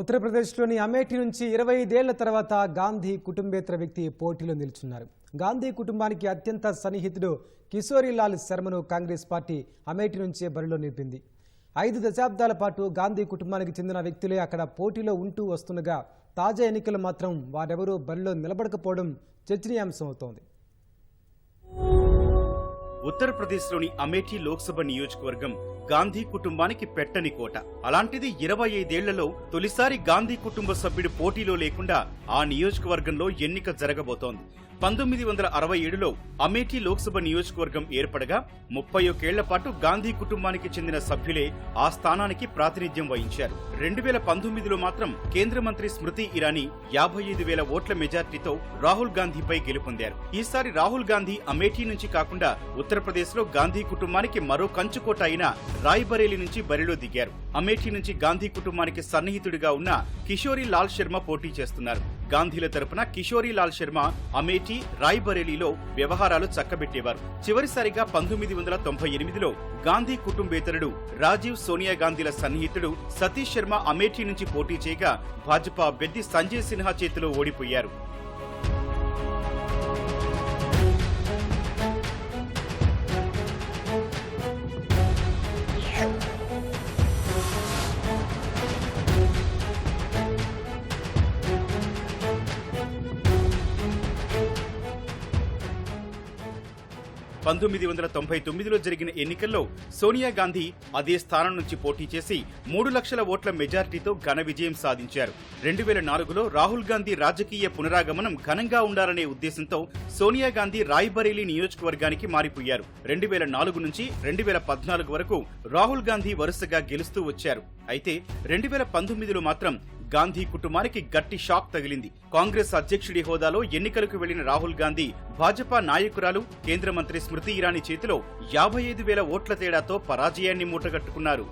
ఉత్తరప్రదేశ్లోని అమేఠీ నుంచి ఇరవై ఐదేళ్ళ తర్వాత గాంధీ కుటుంబేతర వ్యక్తి పోటీలో నిల్చున్నారు. గాంధీ కుటుంబానికి అత్యంత సన్నిహితుడు కిశోరీలాల్ శర్మను కాంగ్రెస్ పార్టీ అమేఠీ నుంచే బరిలో నిలిపింది. ఐదు దశాబ్దాల పాటు గాంధీ కుటుంబానికి చెందిన వ్యక్తులే అక్కడ పోటీలో ఉంటూ వస్తుండగా తాజా ఎన్నికలు మాత్రం వారెవరూ బరిలో నిలబడకపోవడం చర్చనీయాంశం అవుతోంది. ఉత్తరప్రదేశ్లోని అమేఠీ లోక్సభ నియోజకవర్గం గాంధీ కుటుంబానికి పెట్టని కోట. అలాంటిది ఇరవై ఐదేళ్ళలో తొలిసారి గాంధీ కుటుంబ సభ్యుడు పోటీలో లేకుండా ఆ నియోజకవర్గంలో ఎన్నిక జరగబోతోంది. పంతొమ్మిది వందల అరవై ఏడులో అమేఠీ లోక్సభ నియోజకవర్గం ఏర్పడగా ముప్పై ఒకేళ్ళ పాటు గాంధీ కుటుంబానికి చెందిన సభ్యులే ఆ స్థానానికి ప్రాతినిధ్యం వహించారు. రెండు వేల పంతొమ్మిదిలో మాత్రం కేంద్ర మంత్రి స్మృతి ఇరానీ యాభై ఐదు వేల ఓట్ల మెజార్టీతో రాహుల్ గాంధీపై గెలుపొందారు. ఈసారి రాహుల్ గాంధీ అమేఠీ నుంచి కాకుండా ఉత్తరప్రదేశ్లో గాంధీ కుటుంబానికి మరో కంచుకోట అయిన రాయ్బరేలీ నుంచి బరిలో దిగారు. అమేఠీ నుంచి గాంధీ కుటుంబానికి సన్నిహితుడిగా ఉన్న కిషోరి లాల్ శర్మ పోటీ చేస్తున్నారు. గాంధీల తరపున కిషోరి లాల్ శర్మ అమేఠీ రాయ్బరేలీలో వ్యవహారాలు చక్కబెట్టేవారు. చివరిసారిగా పంతొమ్మిది వందల తొంభై ఎనిమిదిలో గాంధీ కుటుంబేతరుడు రాజీవ్ సోనియా గాంధీల సన్నిహితుడు సతీష్ శర్మ అమేఠీ నుంచి పోటీ చేయగా భాజపా అభ్యర్థి సంజయ్ సిన్హా చేతిలో ఓడిపోయారు. పంతొమ్మిది వందల తొంభై తొమ్మిదిలో జరిగిన ఎన్నికల్లో సోనియా గాంధీ అదే స్థానం నుంచి పోటీ చేసి మూడు లక్షల ఓట్ల మెజార్టీతో ఘన విజయం సాధించారు. రెండు వేల నాలుగులో రాహుల్ గాంధీ రాజకీయ పునరాగమనం ఘనంగా ఉండాలనే ఉద్దేశంతో సోనియా గాంధీ రాయ్బరేలీ నియోజకవర్గానికి మారిపోయారు. రెండు వేల నాలుగు నుంచి రెండు వేల పద్నాలుగు వరకు రాహుల్ గాంధీ వరుసగా గెలుస్తూ వచ్చారు. అయితే రెండు వేల పంతొమ్మిదిలో మాత్రం గాంధీ కుటుంబానికి గట్టి షాక్ తగిలింది. కాంగ్రెస్ అధ్యక్షుడి హోదాలో ఎన్నికలకు వెళ్ళిన రాహుల్ గాంధీ భాజపా నాయకురాలు కేంద్ర మంత్రి స్మృతి ఇరానీ చేతిలో యాభై ఐదు వేల ఓట్ల తేడాతో పరాజయాన్ని మూటగట్టుకున్నారు.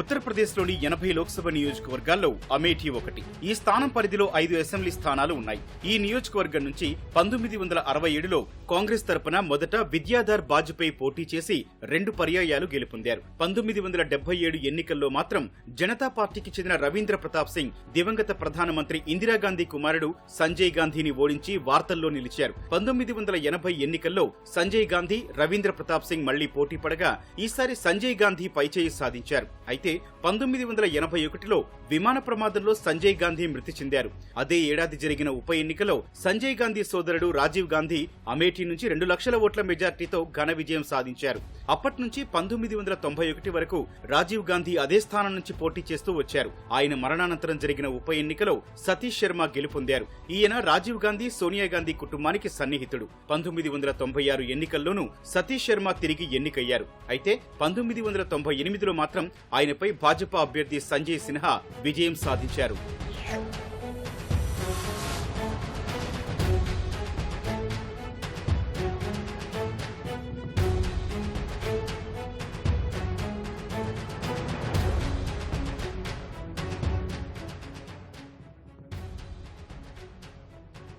ఉత్తరప్రదేశ్లోని ఎనభై లోక్సభ నియోజకవర్గాల్లో అమేఠీ ఒకటి. ఈ స్థానం పరిధిలో ఐదు అసెంబ్లీ స్థానాలు ఉన్నాయి. ఈ నియోజకవర్గం నుంచి పంతొమ్మిది వందల అరవై ఏడులో కాంగ్రెస్ తరపున మొదట విద్యాధర్ బాజ్పేయి పోటీ చేసి రెండు పర్యాయాలు గెలుపొందారు. పంతొమ్మిది వందల డెబ్బై ఏడు ఎన్నికల్లో మాత్రం జనతా పార్టీకి చెందిన రవీంద్ర ప్రతాప్ సింగ్ దివంగత ప్రధానమంత్రి ఇందిరాగాంధీ కుమారుడు సంజయ్ గాంధీని ఓడించి వార్తల్లో నిలిచారు. పంతొమ్మిది వందల ఎనభై ఎన్నికల్లో సంజయ్ గాంధీ రవీంద్ర ప్రతాప్ సింగ్ మళ్ళీ పోటీ పడగా ఈసారి సంజయ్ గాంధీ పైచేయి సాధించారు. అయితే పంతొమ్మిది వందల ఎనభై ఒకటిలో విమాన ప్రమాదంలో సంజయ్ గాంధీ మృతి చెందారు. అదే ఏడాది జరిగిన ఉప ఎన్నికలో సంజయ్ గాంధీ సోదరుడు రాజీవ్ గాంధీ అమేఠీ నుంచి రెండు లక్షల ఓట్ల మెజార్టీతో ఘన విజయం సాధించారు. అప్పటి నుంచి పంతొమ్మిది వందల తొంభై ఒకటి వరకు రాజీవ్ గాంధీ అదే స్థానం నుంచి పోటీ చేస్తూ వచ్చారు. ఆయన మరణానంతరం జరిగిన ఉప ఎన్నికలో సతీష్ శర్మ గెలుపొందారు. ఈయన రాజీవ్ గాంధీ సోనియా గాంధీ కుటుంబానికి సన్నిహితుడు. పంతొమ్మిది వందల తొంభై ఆరు ఎన్నికల్లోనూ సతీష్ శర్మ తిరిగి ఎన్నికయ్యారు. అయితే పంతొమ్మిది వందల తొంభై ఎనిమిదిలో మాత్రం ఆయన పై భాజపా అభ్యర్థి సంజయ్ సిన్హా విజయం సాధించారు.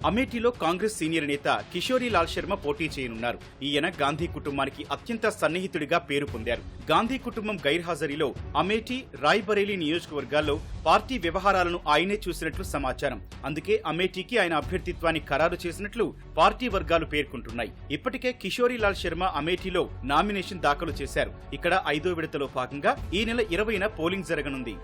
అమేఠీలో కాంగ్రెస్ సీనియర్ నేత కిషోరీ లాల్ శర్మ పోటీ చేయనున్నారు. ఈయన గాంధీ కుటుంబానికి అత్యంత సన్నిహితుడిగా పేరు పొందారు. గాంధీ కుటుంబం గైర్హాజరీలో అమేఠీ రాయ్బరేలీ నియోజకవర్గాల్లో పార్టీ వ్యవహారాలను ఆయనే చూసినట్లు సమాచారం. అందుకే అమేఠీకి ఆయన అభ్యర్థిత్వాన్ని ఖరారు చేసినట్లు పార్టీ వర్గాలు పేర్కొంటున్నాయి. ఇప్పటికే కిషోరీలాల్ శర్మ అమేఠీలో నామినేషన్ దాఖలు చేశారు. ఇక్కడ ఐదో విడతలో భాగంగా ఈ నెల ఇరవైన పోలింగ్ జరగనుంది.